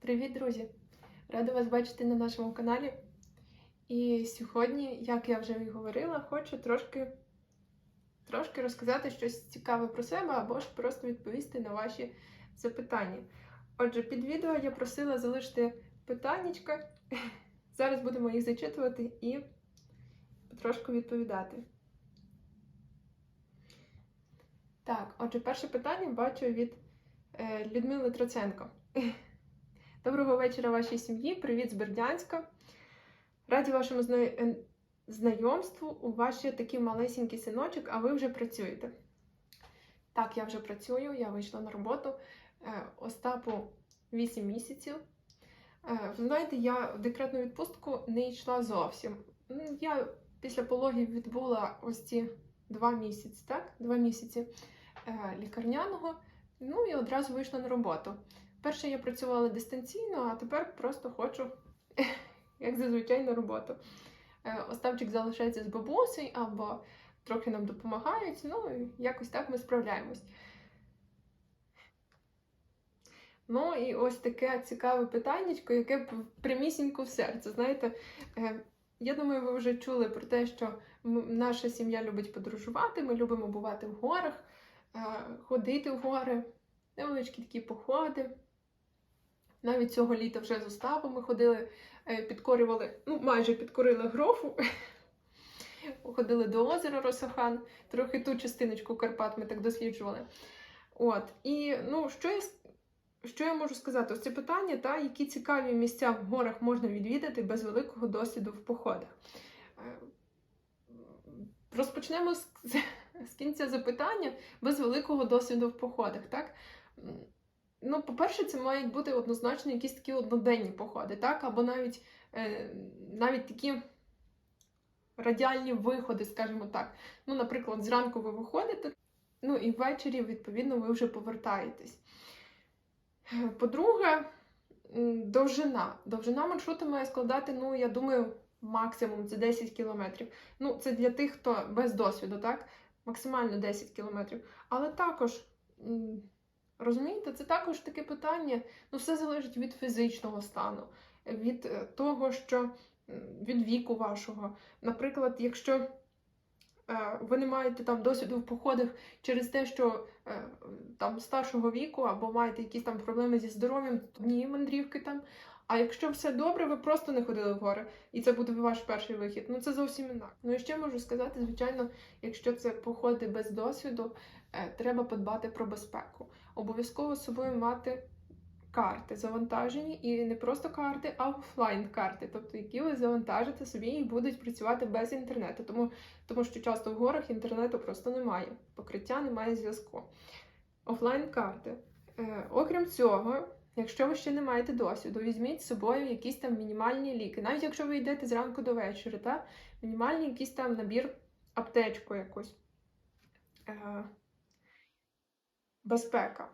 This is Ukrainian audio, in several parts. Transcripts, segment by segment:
Привіт, друзі! Рада вас бачити на нашому каналі. І сьогодні, як я вже і говорила, хочу трошки, трошки розказати щось цікаве про себе або ж просто відповісти на ваші запитання. Отже, під відео я просила залишити питаннячка. Зараз будемо їх зачитувати і трошки відповідати. Так, отже, перше питання бачу від е, Людмили Троценко. Доброго вечора вашій сім'ї. Привіт з Бердянська. Раді вашому зна... е, знайомству. У вас ще такий малесенький синочок, а ви вже працюєте. Так, я вже працюю, я вийшла на роботу. Е, Остапу 8 місяців. Е, знаєте, я в декретну відпустку не йшла зовсім. Я після пологів відбула ось ці два місяці, так? Два місяці лікарняного, ну і одразу вийшла на роботу. Перше я працювала дистанційно, а тепер просто хочу, як зазвичай, на роботу. Е, Оставчик залишається з бабусею або трохи нам допомагають, ну і якось так ми справляємось. Ну і ось таке цікаве питаннячко, яке прямісінько в серце. Знаєте, е, я думаю, ви вже чули про те, що наша сім'я любить подорожувати, ми любимо бувати в горах, е, ходити в гори, невеличкі такі походи. Навіть цього літа вже з Остапом ми ходили, е, підкорювали, ну майже підкорили грофу. Ходили до озера Росохан, трохи ту частиночку Карпат ми так досліджували. От, і ну, що я, що я можу сказати? Ось це питання, та, які цікаві місця в горах можна відвідати без великого досвіду в походах. Е, Розпочнемо з, з кінця запитання без великого досвіду в походах. Так? Ну, по-перше, це мають бути однозначно якісь такі одноденні походи, так? Або навіть, е, навіть такі радіальні виходи, скажімо так. Ну, наприклад, зранку ви виходите, ну і ввечері, відповідно, ви вже повертаєтесь. По-друге, довжина. Довжина маршруту має складати, ну, я думаю, максимум це 10 кілометрів. Ну, це для тих, хто без досвіду, так? Максимально 10 кілометрів. Але також. Розумієте, це також таке питання. Ну, все залежить від фізичного стану, від е, того, що від віку вашого. Наприклад, якщо е, ви не маєте там досвіду в походах через те, що е, там старшого віку, або маєте якісь там проблеми зі здоров'ям, то одні мандрівки там. А якщо все добре, ви просто не ходили в гори, і це буде ваш перший вихід. Ну це зовсім інакше. Ну і ще можу сказати, звичайно, якщо це походи без досвіду, е, треба подбати про безпеку обов'язково з собою мати карти завантажені, і не просто карти, а офлайн карти, тобто які ви завантажите собі і будуть працювати без інтернету, тому, тому що часто в горах інтернету просто немає, покриття немає зв'язку. Офлайн карти. Е, окрім цього, якщо ви ще не маєте досвіду, візьміть з собою якісь там мінімальні ліки. Навіть якщо ви йдете зранку до вечора, та? мінімальний якийсь там набір аптечку якусь. Е, Безпека.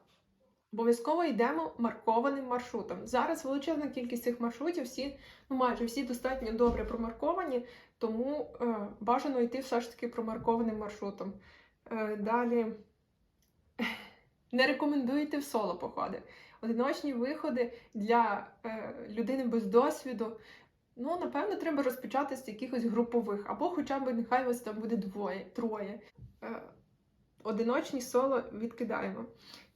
Обов'язково йдемо маркованим маршрутом. Зараз величезна кількість цих маршрутів, всі, ну майже всі достатньо добре промарковані, тому е, бажано йти все ж таки промаркованим маршрутом. Е, далі не рекомендуйте в соло походи. Одиночні виходи для е, людини без досвіду. Ну, напевно, треба розпочати з якихось групових, або хоча б нехай вас там буде двоє, троє. Е, одиночні соло відкидаємо.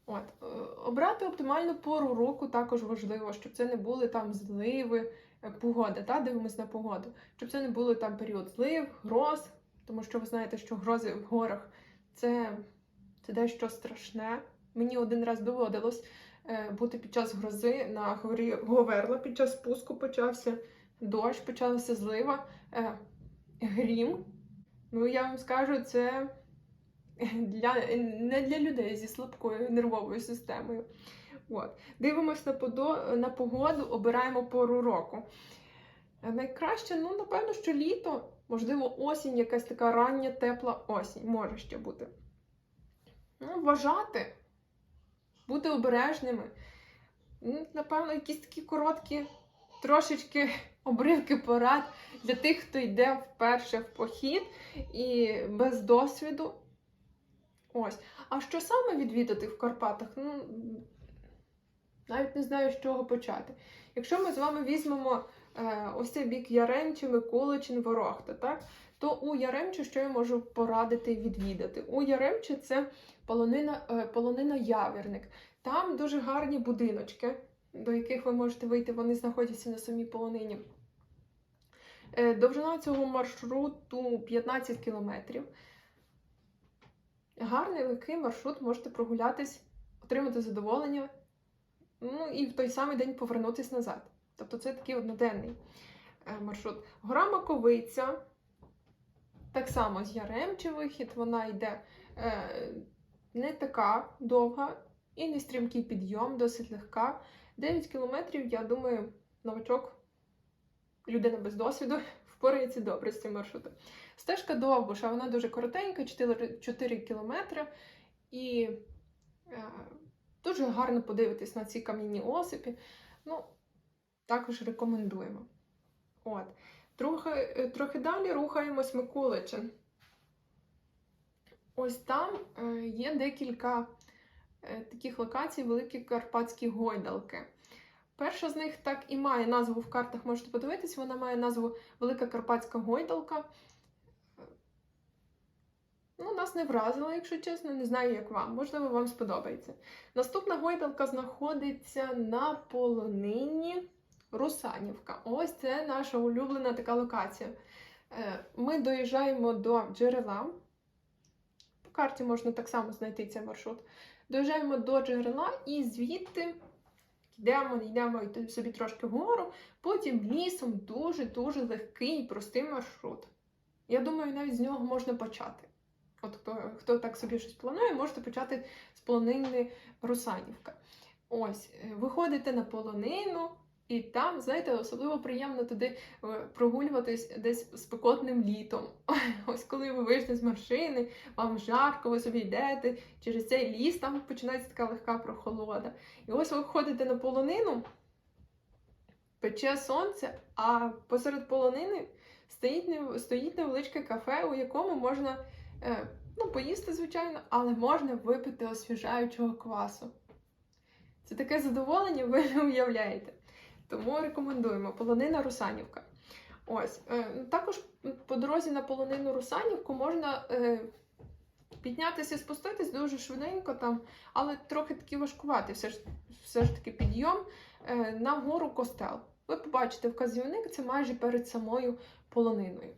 От, е, обрати оптимальну пору року також важливо, щоб це не були там зливи, е, погода, та, дивимось на погоду, щоб це не були там період злив, гроз, тому що ви знаєте, що грози в горах це, це дещо страшне. Мені один раз доводилось бути під час грози на Говерла, під час спуску почався дощ, почалася злива, е, грім. Ну, я вам скажу, це для, не для людей зі слабкою нервовою системою. От. Дивимось на, подо, на погоду, обираємо пору року. Е, Найкраще, ну, напевно, що літо, можливо, осінь, якась така рання, тепла осінь може ще бути. Ну, вважати, бути обережними. Напевно, якісь такі короткі, трошечки обривки порад для тих, хто йде вперше в похід і без досвіду. Ось. А що саме відвідати в Карпатах? Ну, навіть не знаю, з чого почати. Якщо ми з вами візьмемо ось цей бік Яремчі, Миколичин, Ворохта, так? то у Яремчі що я можу порадити відвідати? У Яремчі це полонина, е, полонина Явірник. Там дуже гарні будиночки, до яких ви можете вийти, вони знаходяться на самій полонині. Е, Довжина цього маршруту 15 кілометрів. Гарний легкий маршрут, можете прогулятись, отримати задоволення, ну і в той самий день повернутися назад. Тобто це такий одноденний е, маршрут. Гора Маковиця, так само з Яремчі вихід, вона йде е, не така довга і не стрімкий підйом, досить легка. 9 кілометрів, я думаю, новачок, людина без досвіду, впорається добре з цим маршрутом. Стежка довбуша, вона дуже коротенька, 4, 4 кілометри. І е, дуже гарно подивитись на ці кам'яні осипі. Ну, також рекомендуємо. От. Трохи, е, трохи далі рухаємось Миколичин. Ось там е, є декілька е, таких локацій, великі карпатські гойдалки. Перша з них так і має назву в картах, можете подивитись, вона має назву Велика Карпатська гойдалка. Ну, нас не вразило, якщо чесно, не знаю, як вам. Можливо, вам сподобається. Наступна гойдалка знаходиться на полонині Русанівка. Ось це наша улюблена така локація. Е, Ми доїжджаємо до джерела. По карті можна так само знайти цей маршрут. Доїжджаємо до джерела і звідти йдемо, йдемо собі трошки вгору, потім лісом дуже-дуже легкий і простий маршрут. Я думаю, навіть з нього можна почати. От хто, хто так собі щось планує, можете почати з полонини Русанівка. Ось, е, виходите на полонину, і там, знаєте, особливо приємно туди е, прогулюватись десь спекотним літом. Ось коли ви вийшли з машини, вам жарко, ви собі йдете через цей ліс, там починається така легка прохолода. І ось ви виходите на полонину, пече сонце, а посеред полонини стоїть, стоїть невеличке кафе, у якому можна е, ну, поїсти, звичайно, але можна випити освіжаючого квасу. Це таке задоволення, ви не уявляєте. Тому рекомендуємо полонина Русанівка. Ось. Е, також по дорозі на полонину Русанівку можна е, піднятися і спуститись дуже швиденько там, але трохи таки важкувати. Все ж, все ж таки підйом е, на гору костел. Ви побачите вказівник, це майже перед самою полониною.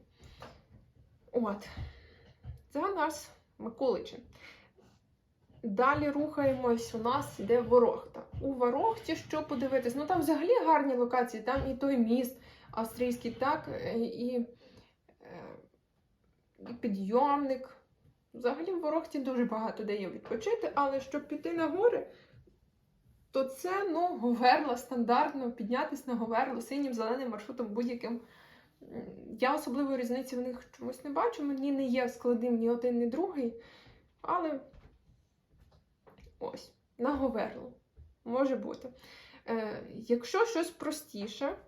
От. Це нас Миколичин. Далі рухаємось, у нас йде Ворохта. У Ворохті що подивитись? Ну там взагалі гарні локації, там і той міст австрійський, так, е, і, е, і підйомник. Взагалі в Ворохті дуже багато де відпочити, але щоб піти на гори, то це ну, Говерла стандартно, піднятися на Говерло синім зеленим маршрутом будь-яким. Я особливої різниці в них чомусь не бачу. Мені не є складним ні один, ні другий. Але ось, на Говерло. Може бути. Е, якщо щось простіше,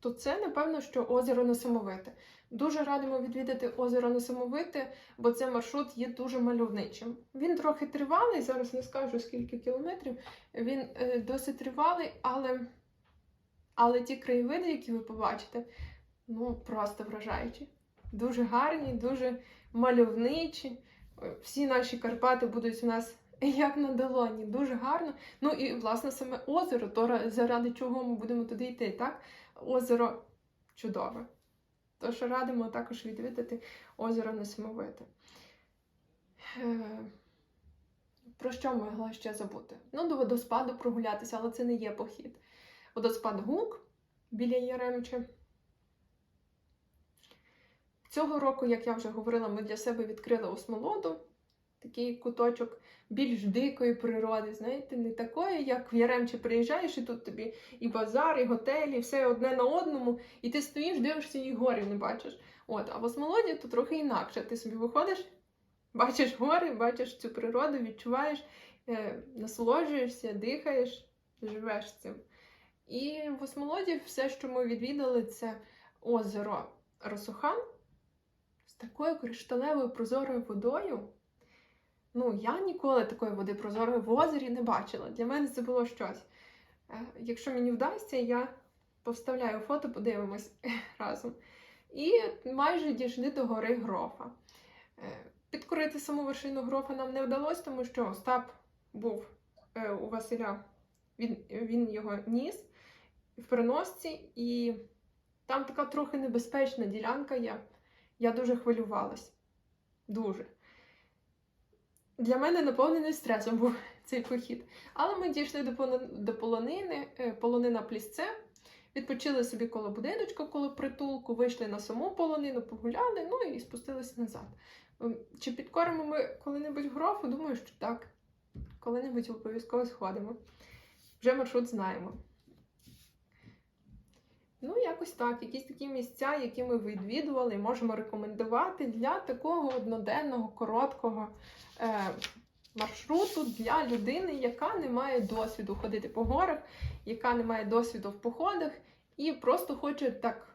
то це, напевно, що озеро Несамовите. Дуже радимо відвідати озеро Несамовите, бо це маршрут є дуже мальовничим. Він трохи тривалий, зараз не скажу скільки кілометрів. Він е, досить тривалий, але, але ті краєвиди, які ви побачите, ну просто вражаючі. Дуже гарні, дуже мальовничі. Е, Всі наші Карпати будуть у нас як на долоні, дуже гарно. Ну і власне саме озеро, то заради чого ми будемо туди йти, так? Озеро чудове. Тож радимо також відвідати озеро Несамовите. Е, Про що могла ще забути? Ну, до водоспаду прогулятися, але це не є похід. Водоспад Гук біля Яремче. Цього року, як я вже говорила, ми для себе відкрили осмолоду, такий куточок більш дикої природи, знаєте, не такої, як в Яремче приїжджаєш, і тут тобі і базар, і готелі, і все одне на одному, і ти стоїш, дивишся і гори не бачиш. От, а в осмолоді то трохи інакше. Ти собі виходиш, бачиш гори, бачиш цю природу, відчуваєш, е, насолоджуєшся, дихаєш, живеш цим. І в осмолоді все, що ми відвідали, це озеро Росухан з такою кришталевою прозорою водою. Ну, я ніколи такої води прозорої в озері не бачила. Для мене це було щось. Е, Якщо мені вдасться, я повставляю фото, подивимось разом. І майже дійшли до гори Грофа. Е, Підкорити саму вершину Грофа нам не вдалося, тому що Остап був е, у Василя, він, він його ніс в переносці, і там така трохи небезпечна ділянка є. Я дуже хвилювалась. Дуже. Для мене наповнений стресом був цей похід. Але ми дійшли до, полонини, е, полонина плісце, відпочили собі коло будиночка, коло притулку, вийшли на саму полонину, погуляли, ну і спустилися назад. Ем, Чи підкоримо ми коли-небудь грофу? Думаю, що так. Коли-небудь обов'язково сходимо. Вже маршрут знаємо. Ну, якось так, якісь такі місця, які ми відвідували, можемо рекомендувати для такого одноденного, короткого е, маршруту для людини, яка не має досвіду ходити по горах, яка не має досвіду в походах і просто хоче так,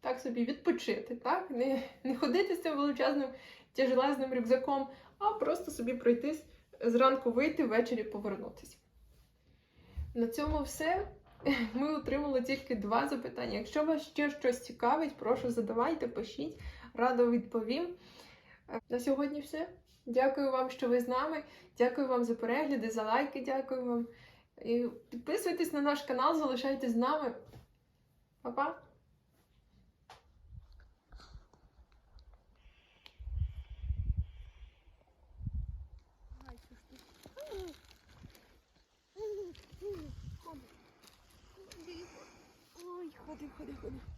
так собі відпочити, так? Не, не ходити з цим величезним тяжелезним рюкзаком, а просто собі пройтись, зранку вийти, ввечері повернутися. На цьому все. Ми отримали тільки два запитання. Якщо вас ще щось цікавить, прошу задавайте, пишіть, радо відповім. Е, На сьогодні все. Дякую вам, що ви з нами. Дякую вам за перегляди, за лайки. Дякую вам. І підписуйтесь на наш канал, залишайтесь з нами. Па-па! 快点快点快点。